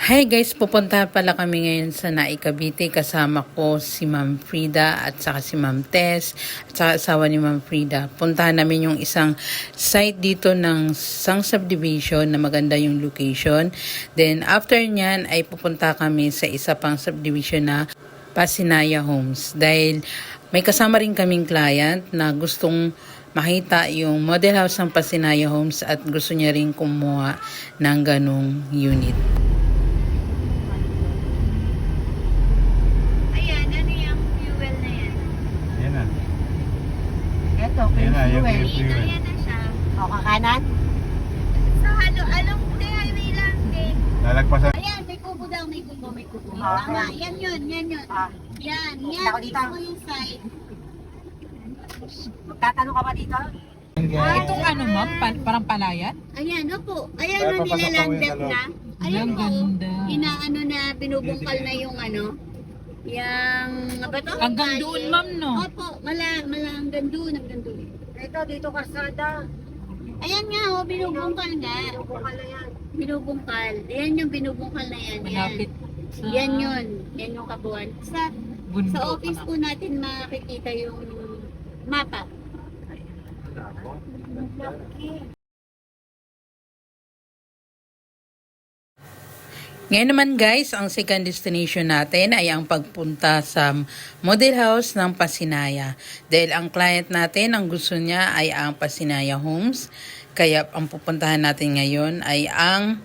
Hi guys, pupunta pala kami ngayon sa Nai Cavite. Kasama ko si Ma'am Frida at saka si Ma'am Tess at saka asawa ni Ma'am Frida. Puntahan namin yung isang site dito ng isang subdivision na maganda yung location. Then after nyan ay pupunta kami sa isa pang subdivision na Pasinaya Homes. Dahil may kasama rin kaming client na gustong makita yung model house ng Pasinaya Homes at gusto niya rin kumuha ng ganong unit. Ayan, ano yung fuel na yan? Yan na. Ito, Yan na, yung fuel. yung Dito, fuel. yan na siya. O, kakanan? Sa halo, along the highway lang din. Lalagpasan. Ayan, may kubo daw, may kubo, may kubo. Ah. Tama, yan yun, yan yun. Ah. Yan, yan, ako dito. mismo yung side. Tatanong ka pa dito? Ah, Itong ano ma'am, pa- parang palayan? Ayan, opo. Ayan, Kaya ang papasok nilaland ako yung dalawa. na. Ayan Ang po. ganda. Inaano na, binubungkal na yung ano. Yung, ano ba to? Hanggang doon ma'am no? Opo, mala, mala, hanggang doon, hanggang doon. Ito, dito karsada. Ayan nga, oh, binubungkal nga. Bukal na yan. Binubungkal. Yan yung binubungkal na yan. Yan. Malapit sa Yan yun. Yan yung kabuuan. Sa, bundok. sa office po natin makikita yung mapa. Ngayon naman guys, ang second destination natin ay ang pagpunta sa model house ng Pasinaya. Dahil ang client natin, ang gusto niya ay ang Pasinaya Homes. Kaya ang pupuntahan natin ngayon ay ang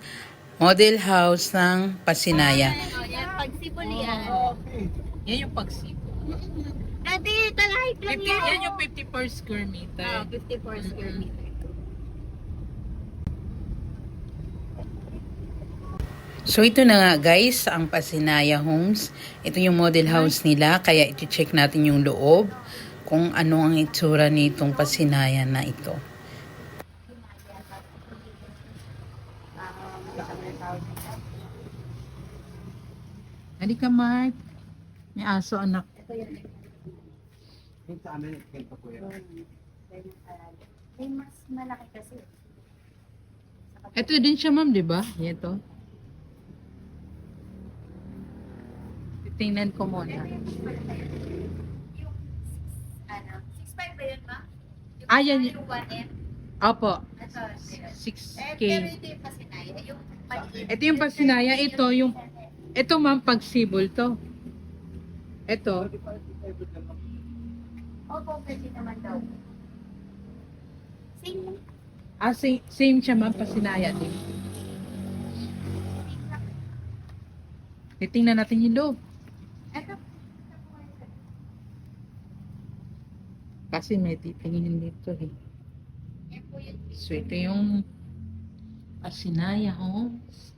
model house ng Pasinaya. Yan, pagsipol yan. Yan yung pagsipo. Dati, talahit lang 50, yan. yan yung 50 per square meter. Ah, 54 square meter. So ito na nga guys, ang Pasinaya Homes. Ito yung model house nila, kaya iti-check natin yung loob kung ano ang itsura nitong Pasinaya na ito. Halika Mark. May aso anak. Eh, mas malaki kasi. Ito din siya ma'am, di ba? Ito. Tingnan ko muna. 6'5 ba yun, ma? Yung Ah, yan Yung 1M? Opo. Ito, ito. 6K. Eh, pero ito yung pasinaya. Ito yung. Ito yung... Ma'am, pagsibol to. Ito. Opo, pwede naman daw. Same. Ah, same, same siya ma'am, pasinaya din. Titingnan natin yung loob. Ito. Kasi may titingin dito eh. So ito yung Pasinaya Homes.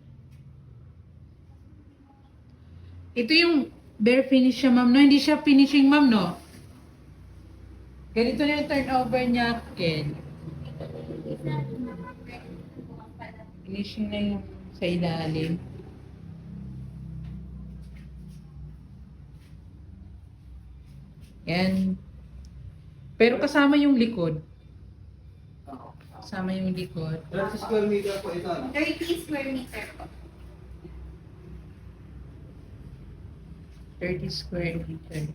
Ito yung bare finish siya ma'am, no? Hindi siya finishing ma'am, no? Ganito na yung turnover niya, Ken. Finishing na yung sa ilalim. Yan. Pero kasama yung likod. Kasama yung likod. 30 square meter po. 30 square meter.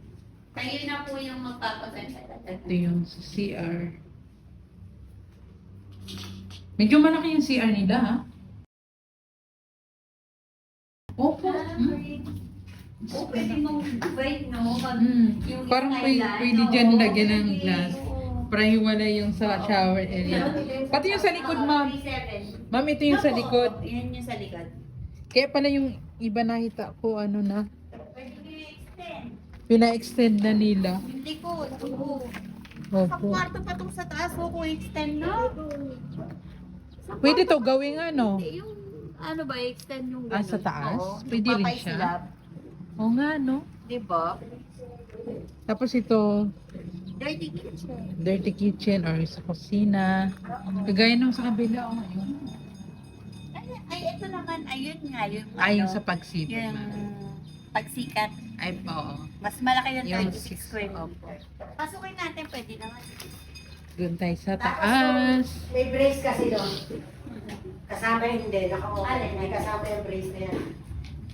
Kayo na po yung magpapaganda. Ito yung sa CR. Medyo malaki yung CR nila, ha? Opo. Hmm. Oh, pwede mong wait, no? Pag Hmm. yung Parang pwede, island, pwede oo, dyan lagyan ng pwede. glass. Oo. Para hiwalay yung sa shower area. Pati yung sa likod, ma'am. 37. Ma'am, ito yung sa Opo, likod. opo, Yan yung sa likod. Kaya pala yung iba nakita ko, ano na, Pwede nyo i-extend. pina-extend na nila. Yung likod. Oo. Sa Opo. kwarto pa itong sa taas, huwag kong extend na. Sa Pwede kwarto to gawing ano. Hindi, yung ano ba, extend yung Ah, ganun. sa taas? Oo, Pwede rin siya? slab. Oo nga, no? Diba? Tapos ito, Dirty kitchen. dirty kitchen or sa kusina. Kagaya nung sa kabila, oh, yun. Ay, ay, ito naman, ayun nga, yung Ayon ano, sa pagsipot yung na. pagsikat. Ay, oo. Mas malaki yung Yung 36 six- square meter. Pasukin natin, pwede naman. Doon tayo sa taas. May brace kasi doon. Kasama hindi. Naka-open. Alin? May kasama yung brace na yan.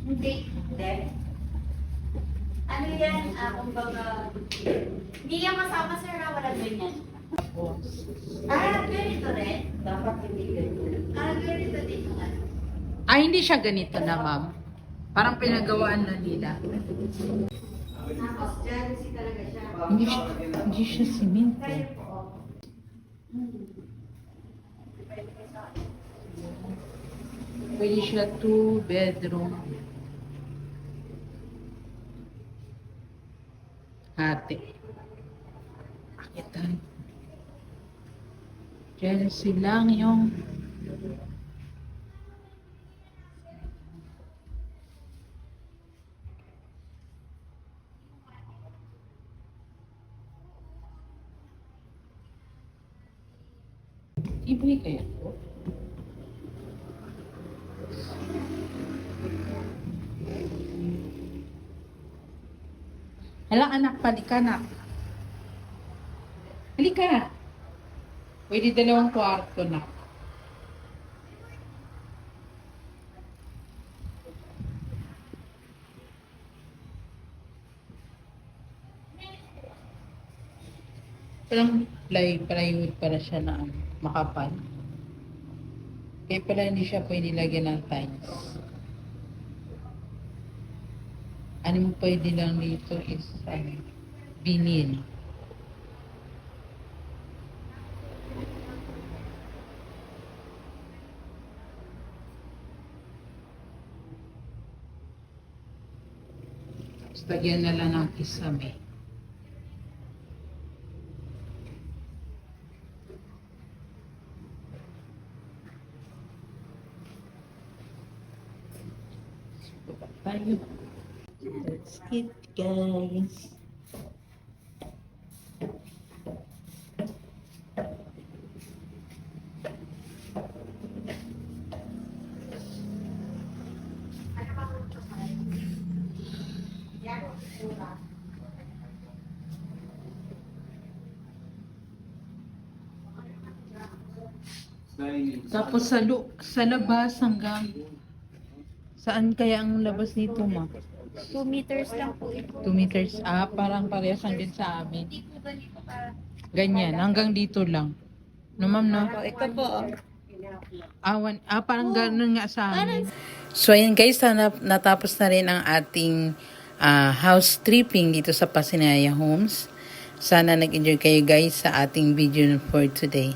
Hindi. Hindi. Ano yan? Ah, kumbaga, hindi yan kasama sir na wala ganyan. Ah, ganito rin? Dapat hindi ganito. Ah, ganito din yung ano. ay hindi siya ganito na ma'am. Parang pinagawaan na nila. Tapos, jealousy talaga siya. Hindi siya, hindi siya simento. Pwede siya two Ate. Akitan. Jealousy lang yung Libre kaya Hala anak, palika na. Halika. Pwede dalawang kwarto na. Parang ply, plywood para siya na makapal. Kaya pala hindi siya pwede lagyan ng tiles. Ano mo pwede lang dito is ano, vinyl. Tapos na lang ng kisame. Baba tayo. That's it, guys. Tapos sa, lu- sa labas hanggang saan kaya ang labas nito, ma? 2 meters lang po ito. 2 meters. Ah, parang parehas lang din sa amin. Hindi po ganito para... Ganyan, hanggang dito lang. No, ma'am, no? Ito po. Awan, ah, parang ganun nga sa amin. So ayan guys, sana natapos na rin ang ating ah, house tripping dito sa Pasinaya Homes. Sana nag-enjoy kayo guys sa ating video for today.